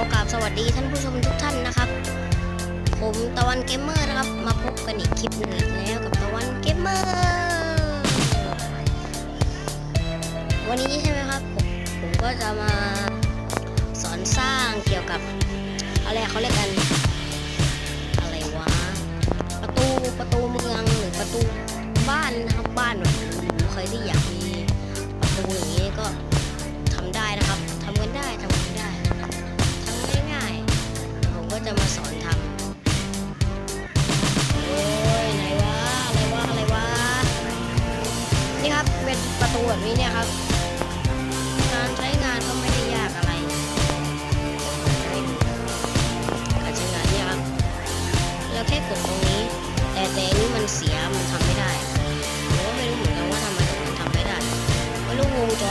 อกราบสวัสดีท่านผู้ชมทุกท่านนะครับ ผมตะวันเกมเมอร์นะครับ มาพบกันอีกคลิปหนึ่งแล้วกับตะวันเกมเมอร์วันนี้ใช่ไหมครับผมผมก็จะมาสอนสร้างเกี่ยวกับอะไรเขาเรียกกัน อะไรวะประตูประตูเมืองหรือประตูบ้านนะครับบ้านแบบใครที่อยากมี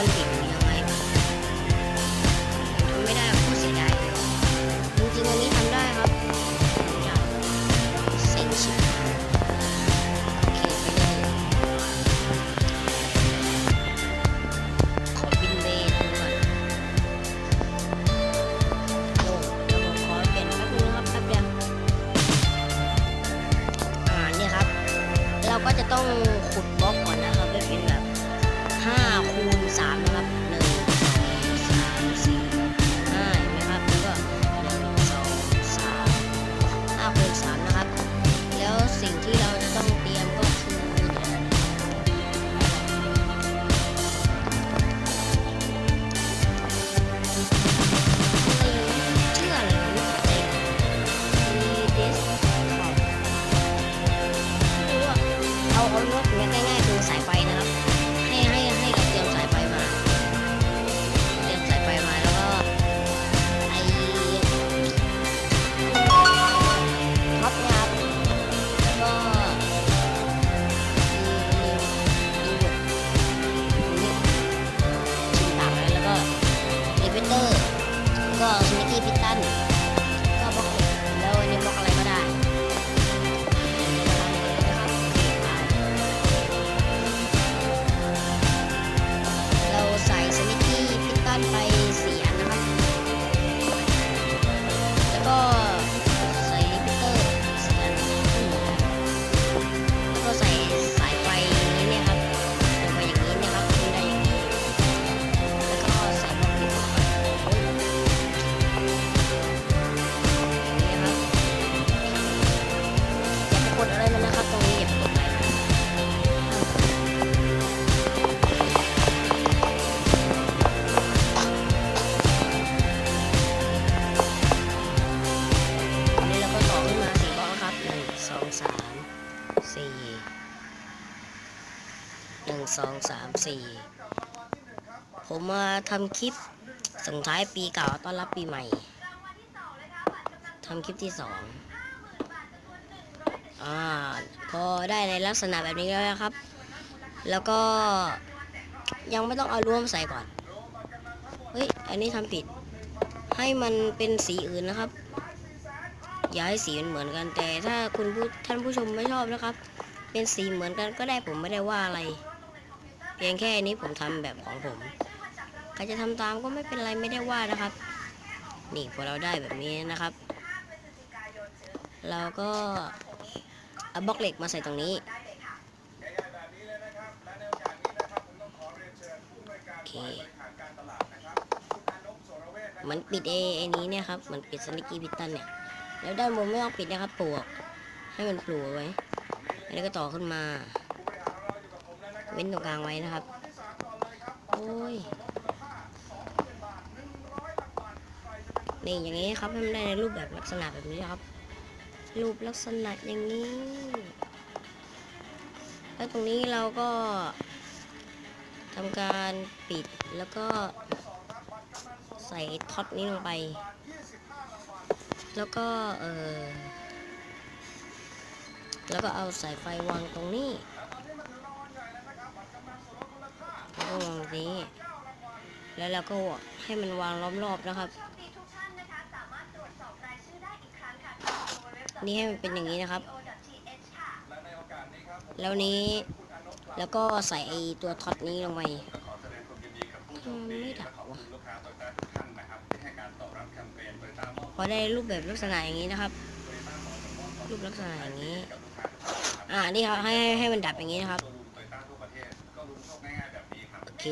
รู้ สองสามสี่ผมมาทำคลิปส่งท้ายปีเก่าต้อนรับปีใหม่ทำคลิปที่สองอ่าพอได้ในลักษณะแบบนี้แล้วนะครับ แล้วก็ยังไม่ต้องเอาร่วมใส่ก่อน เฮ้ย อันนี้ทำผิด ให้มันเป็นสีอื่นนะครับ อย่าให้สีมันเหมือนกัน แต่ถ้าคุณผู้ท่านผู้ชมไม่ชอบนะครับ เป็นสีเหมือนกันก็ได้ผมไม่ได้ว่าอะไร เพียงแค่นี้ผมทำแบบของผมใครจะทำตามก็ไม่เป็นไรไม่ได้ว่านะครับ นี่พอเราได้แบบนี้นะครับ เราก็เอาบล็อกเหล็กมาใส่ตรงนี้โอเคมันปิดเอไอ้นี้เนี่ยครับ มันปิดสนิกี้พิตตันเนี่ย แล้วด้านบนไม่ต้องปิดนะครับปลวก ให้มันปลูกไว้อันนี้ก็ต่อขึ้นมา เว้นตรงกลางไว้นะครับ โอ้ย นี่อย่างนี้ครับให้มันได้ในรูปแบบลักษณะแบบนี้ครับ รูปลักษณะอย่างนี้ แล้วตรงนี้เราก็ทำการปิดแล้วก็ใส่ท็อตนี้ลงไป แล้วก็เออแล้วก็เอาสายไฟวางตรงนี้ ก็วางตรงนี้ แล้วเราก็ให้มันวางล้อมรอบนะครับ นี่ให้มันเป็นอย่างนี้นะครับ แล้วนี้แล้วก็ใส่ไอตัวท็อตนี้ลงไปทำไมไม่ดับวะลูกค้าทุกท่านนะครับที่ให้การตอบรับแคมเปญบริษัทอได้รูปแบบลักษณะอย่างนี้นะครับ รูปลักษณะอย่างนี้ อ่า นี่ครับให้ให้ให้มันดับอย่างนี้นะครับโอ เค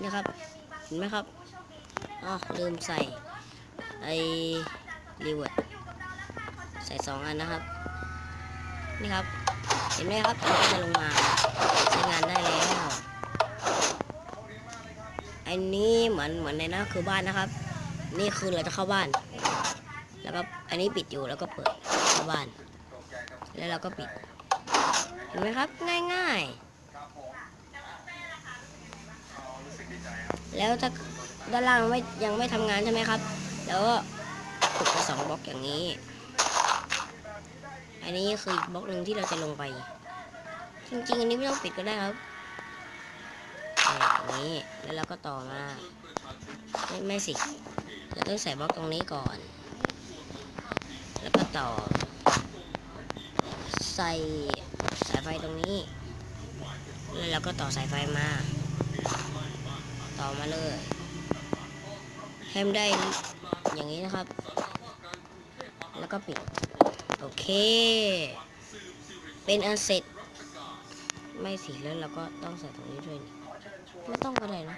นี่ครับเห็นไหมครับอ๋อลืมใส่ไอรีเวิร์ดใส่สองอันนะครับ นี่ครับ เห็นไหมครับมันก็จะลงมาใช้งานได้แล้วอันนี้เหมือนเหมือนในนั้นคือบ้านนะครับ นี่คือเราจะเข้าบ้าน แล้วก็อันนี้ปิดอยู่แล้วก็เปิดเข้าบ้าน แล้วเราก็ปิดเห็นไหมครับง่ายๆ แล้วถ้าด้านล่างไม่ยังไม่ทำงานใช่ไหมครับ แล้วก็ขุดไปสองบล็อกอย่างนี้ อันนี้คือบล็อกหนึ่งที่เราจะลงไป จริงๆ อันนี้ไม่ต้องปิดก็ได้ครับเนี่ยอย่างนี้ แล้วเราก็ต่อมา ไม่ไม่สิ เราต้องใส่บล็อกตรงนี้ก่อน แล้วก็ต่อ ใส่สายไฟตรงนี้ แล้วเราก็ต่อสายไฟมา ต่อมาเลยให้มันได้อย่างนี้นะครับ แล้วก็ปิด โอเค เป็นอันเสร็จ ไม่สิแล้วเราก็ต้องใส่ตรงนี้ด้วยนี่ไม่ต้องก็ได้นะ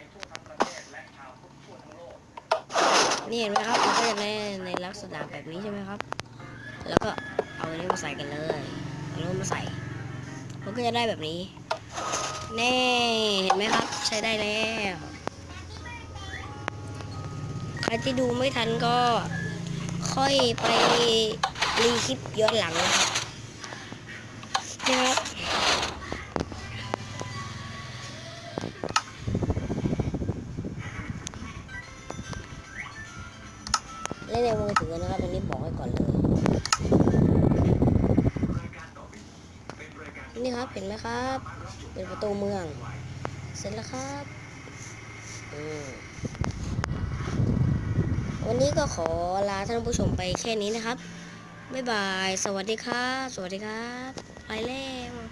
นี่เห็นไหมครับมันก็จะได้ในลักษณะแบบนี้ใช่ไหมครับ แล้วก็เอาอันนี้มาใส่กันเลยเอาลูกมาใส่ มันก็จะได้แบบนี้ แน่ เห็นไหมครับ ใช้ได้แล้ว ใครที่ดูไม่ทันก็ค่อยไปรีคลิปย้อนหลังนะครับนะครับเล่นในมือถือนะครับอันนี้บอกไว้ก่อนเลย นี่ครับเห็นไหมครับ เป็นประตูเมือง เสร็จแล้วครับ อืม วันนี้ก็ขอลาท่านผู้ชมไปแค่นี้นะครับ บ๊ายบาย สวัสดีครับ สวัสดีครับ ไปแล้ว